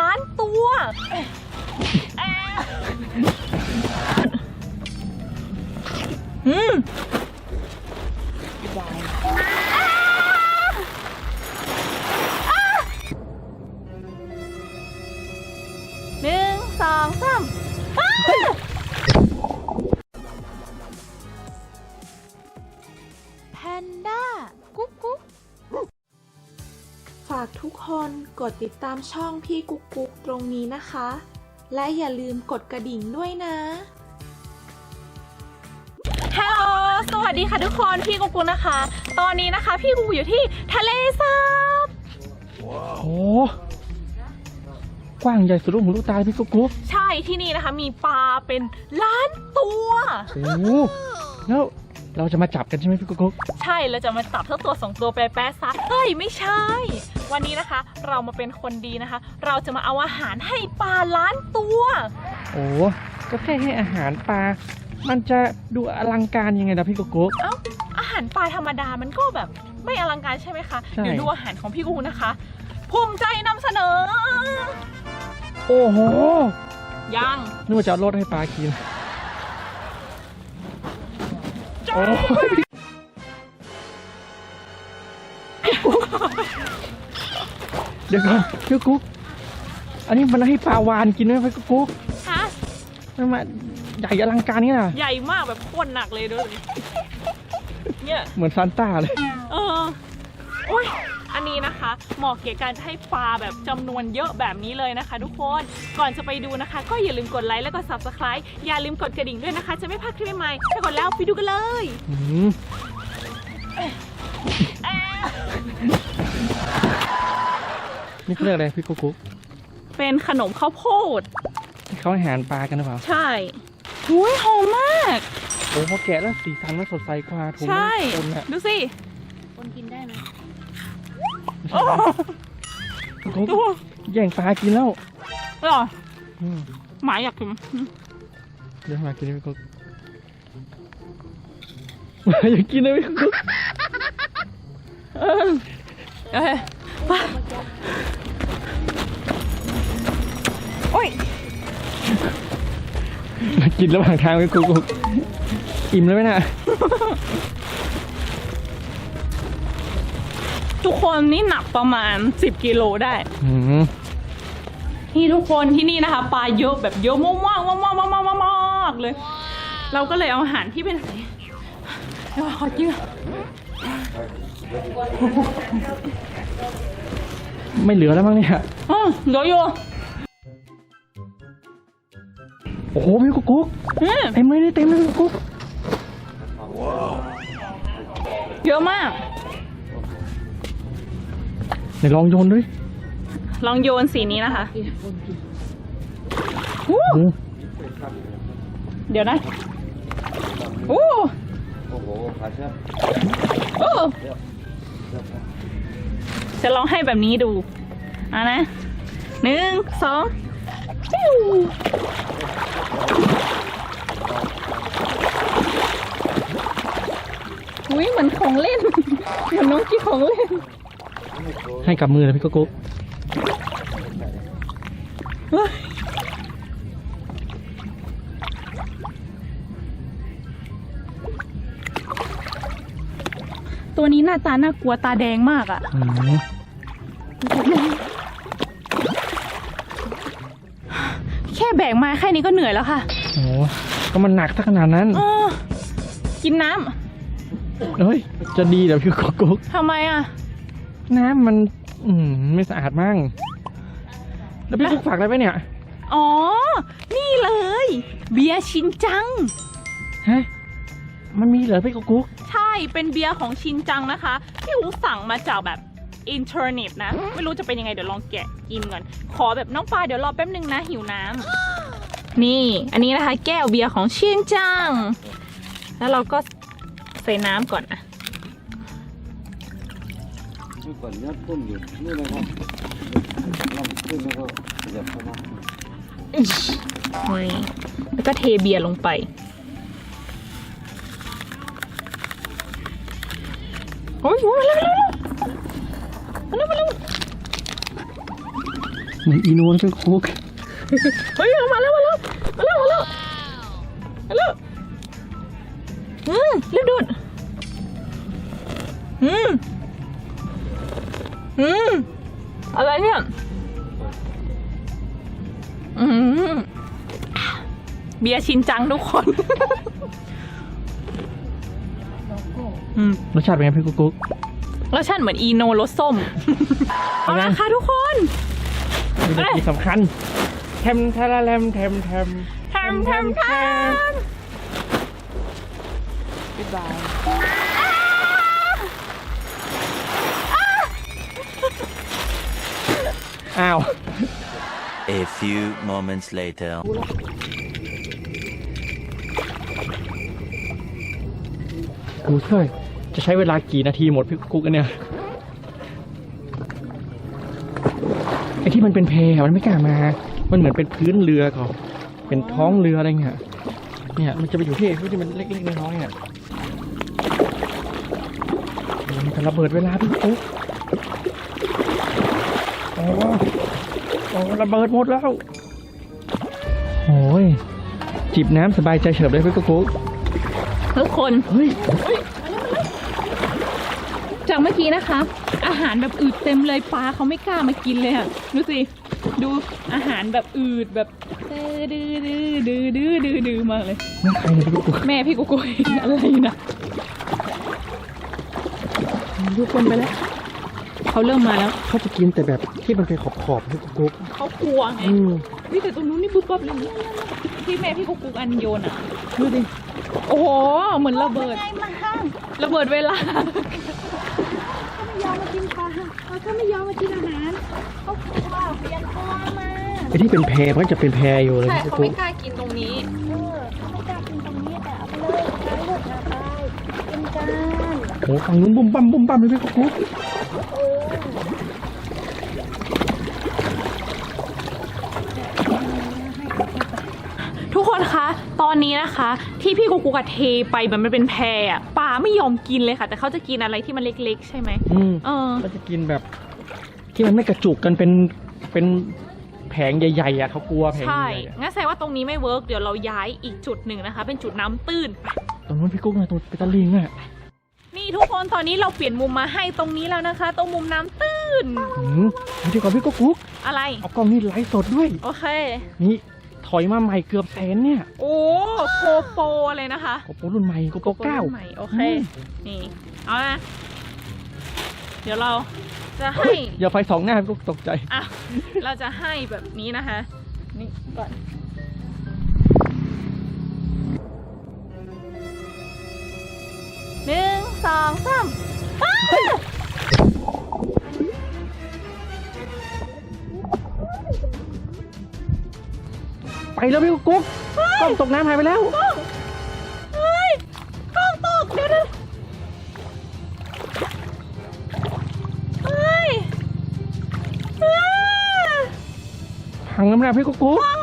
ล้านตัวอืมหนึ่งสองสาม กดติดตามช่องพี่กุ๊กกุ๊กตรงนี้นะคะ และอย่าลืมกดกระดิ่งด้วยนะฮัลโหลสวัสดีค่ะทุกคน พี่กุ๊กกุ๊กนะคะ ตอนนี้นะคะ พี่กุ๊กอยู่ที่ทะเลสาบโอ้กว้างใหญ่สุดลูกหูลูกตาพี่กุ๊กกุ๊กใช่ที่นี่นะคะ มีปลาเป็นล้านตัว โอ้แล้ว เราจะมาจับกันใช่ไหมพี่กุ๊กกุ๊กใช่เราจะมาจับทั้งตัวสองตัวแปะๆซะเฮ้ยไม่ใช่ วันนี้นะคะ เรามาเป็นคนดีนะคะ เราจะมาเอาอาหารให้ปลาล้านตัว โอ้ก็แค่ให้อาหารปลา มันจะดูอลังการยังไงนะพี่กุ๊กกุ๊กเอ้าอาหารปลาธรรมดามันก็แบบไม่อลังการใช่ไหมคะใช่เดี๋ยวดูอาหารของพี่กูนะคะ ภูมิใจนำเสนอ โอ้โหยังนึกว่าจะเอารถให้ปลากิน โอ้ยเดี๋ยวก่อนพี่กุ๊กอันนี้มันให้ปลาวานกินไหมพี่กุ๊กฮะมันมาใหญ่อลังการนี่นะใหญ่มากแบบโคตรหนักเลยดูสิเนี่ยเหมือนซานต้าเลย เออ โอ้ย อันนี้นะคะเหมาะเกี่ยวกับการให้ปลาแบบจำนวนเยอะแบบนี้เลยนะคะ ทุกคนก่อนจะไปดูนะคะ ก็อย่าลืมกดไลค์แล้วก็ subscribe อย่าลืมกดกระดิ่งด้วยนะคะ จะไม่พลาดคลิปใหม่ๆถ้ากดแล้วไปดูกันเลยอืมนี่เขาเรียกอะไรพี่กุ๊กกุ๊กเป็นขนมข้าวโพดที่เขาให้อาหารปลากันหรือเปล่า ใช่หุยหอมมาก โอ้พอแกะแล้วสีสันมันสดใสกว่าถุงใช่คนอะดูสิ โอ้กุ๊กกุ๊กแย่งปลากินแล้วหรออืมหมาอยากกินเดี๋ยวมากินพี่กุ๊กอยากกินเลยพี่กุ๊กเออเอ้ยไปโอ้ยมากินระหว่างทางพี่กุ๊กกุ๊กอิ่มแล้วไหมน่ะ ทุกคนนี่หนักประมาณ 10 กิโลได้ อืมนี่ทุกคนที่นี่นะคะปลาเยอะแบบเยอะมากมากมากมากมากมากมากเลย เราก็เลยเอาอาหารที่เป็นอะไรเดี๋ยวขอจิ้มไม่เหลือแล้วมั้งเนี่ยอ๋อเดี๋ยวอยู่โอ้โหพี่กุ๊กกุ๊กอืมเต็มเลยนี่เต็มเลยพี่กุ๊กเยอะมาก ไหนลองโยนด้วยลองโยนสีนี้นะคะอู้โอ้โหเดี๋ยวนะอู้โอ้โหขาเชือกอู้จะลองให้แบบนี้ดูอะนะหนึ่งสองปิ้วอุ้ยเหมือนของเล่น เหมือนน้องกินของเล่น ให้กับมือเลยพี่กุ๊กกุ๊กเฮ้ยตัวนี้หน้าตาน่ากลัวตาแดงมากอะอืมแค่แบกมาแค่นี้ก็เหนื่อยแล้วค่ะโอ้โหก็มันหนักสักขนาดนั้น เออกินน้เฮ้ย จะดีเหรอพี่กุ๊กกุ๊กำทำไมอะ น้ำมัน อืมไม่สะอาดมั่งแล้วพี่กุ๊กฝากอะไรไปเนี่ย อ๋อ นี่เลย เบียร์ชินจัง ฮะ มันมีเหรอพี่กุ๊กกุ๊กใช่ เป็นเบียร์ของชินจังนะคะที่อูสั่งมาจากแบบอินเทอร์เน็ตนะ ไม่รู้จะเป็นยังไงเดี๋ยวลองแกะกินก่อน ขอแบบน้องปลาเดี๋ยวรอแป๊บนึงนะหิวน้ำ นี่ อันนี้นะคะ แก้วเบียร์ของชินจัง แล้วเราก็ใส่น้ำก่อนอะ เมื่ก่อนยัดต้นอยู่นี่นะครับลองขึ้นแล้วก็ขยับเข้ามานี่แล้วก็เทเบียร์ลงไป โอ้ยมาแล้วมาแล้วมาแล้วมาแล้วเหมือนอีโนนพี่กุ๊กเฮ้ยเอามาแล้วมาแล้วมาแล้วมาแล้วมาแล้วอืมเรีบดูดอืม อืมอะไรเนี่ย อืมเบียร์ชินจังทุกคน อืม รสชาติเป็นไงพี่กุ๊กกุ๊ก รสชาติเหมือนอีโนรสส้ม เอาเป็นไงละค่ะทุกคนนี่เป็นที่สำคัญแทมทาราแลมแทมแทมทำทำทำ อ้าว A few moments later. กูเฮ้ยจะใช้เวลากี่นาทีหมดพี่กุ๊กอันเนี่ย ไอ้ที่มันเป็นเพอะมันไม่กล้ามา มันเหมือนเป็นพื้นเรือก่อนเป็นท้องเรืออะไรเงี้ย เนี่ยมันจะไปอยู่ที่ไอ้พวกที่มันเล็กๆน้อยๆเนี่ยมันจะระเบิดเวลาพี่กุ๊กโอ้โอ้ระเบิดหมดแล้วโอ้ยจิบน้ำสบายใจเฉิบเลยพี่กุ๊กทุกคนเฮ้ยจากเมื่อกี้นะคะ อาหารแบบอืดเต็มเลยปลาเขาไม่กล้ามากินเลยอะดูสิดูอาหารแบบอืดแบบดื้อดื้อดื้อดื้อดื้อดื้อดื้อมากเลยนั่นใครเนี่ยพี่กุ๊กแม่พี่กุ๊กกุ๊ยอะไรนะทุกคนไปแล้ว เขาเริ่มมาแล้ว เขาจะกินแต่แบบที่มันเป็นขอบๆพี่กุ๊กเขากลัวไงอืมนี่แต่ตรงนู้นนี่ปุ๊บปั๊บเลยเนี่ยที่แม่พี่กุ๊กกุ๊กอันโยนอะ ดูดิโอ้โห เหมือนระเบิดระเบิดเวลาไอ้ที่เป็นแพรมันจะเป็นแพรอยู่เลยใช่พี่เขากุ๊ไม่กกล้ากินตรงนี้โอ้ฝั่งนู้นบุ้มบั้มบุ้มบั้มเลยพี่กุ๊กทุกคนคะ ต อนนี้นะคะ ที่พี่กุ๊กกุ๊กอะเทไปแบบมันเป็นแพรอะปลาไม่ยอมกินเลยค่ะ แต่เขาจะกินอะไรที่มันเล็กๆ ใช่ไหมอืมเออเขาจะกินแบบ ที่มันไม่กระจุกกันเป็นเป็นแผงใหญ่ๆอะเขากลัวแผงใช่ ใหญ่ๆอะงั้นแสดงว่าตรงนี้ไม่เวิร์กเดี๋ยวเราย้ายอีกจุดหนึ่งนะคะ เป็นจุดน้ำตื้น ตรงนู้นพี่กุ๊กนะตรงเป็นตะลิงอะนี่ทุกคนตอนนี้เราเปลี่ยนมุมมาให้ตรงนี้แล้วนะคะ ตรงมุมน้ำตื้นอืมเดี๋ยวก่อนพี่กุ๊กกุ๊กอะไร เอากล้องนี่ไลฟ์สดด้วย โอเค นี่ถ อยมาใหม่เกือบแสนเนี่ยโอ้โกโปรเลยนะคะโกโปรรุ่นใหม่โกโปรเก้าใหม่โอเคอืมนี่ เอานะเดี๋ยวเราจะให้ อย่าไฟสองหน้าพี่กุ๊กตกใจอะ เราจะให้แบบนี้นะคะ นี่ก่อนหนึ่งสองสาม ไปแล้วพี่กุ๊กกุ๊กกล้องตกน้ำหายไปแล้วเฮ้ยกล้องตกเดี๋ยวเดี๋ยวเฮ้ยอ้าพังน้ำหนักพี่กุ๊กกุ๊กพัง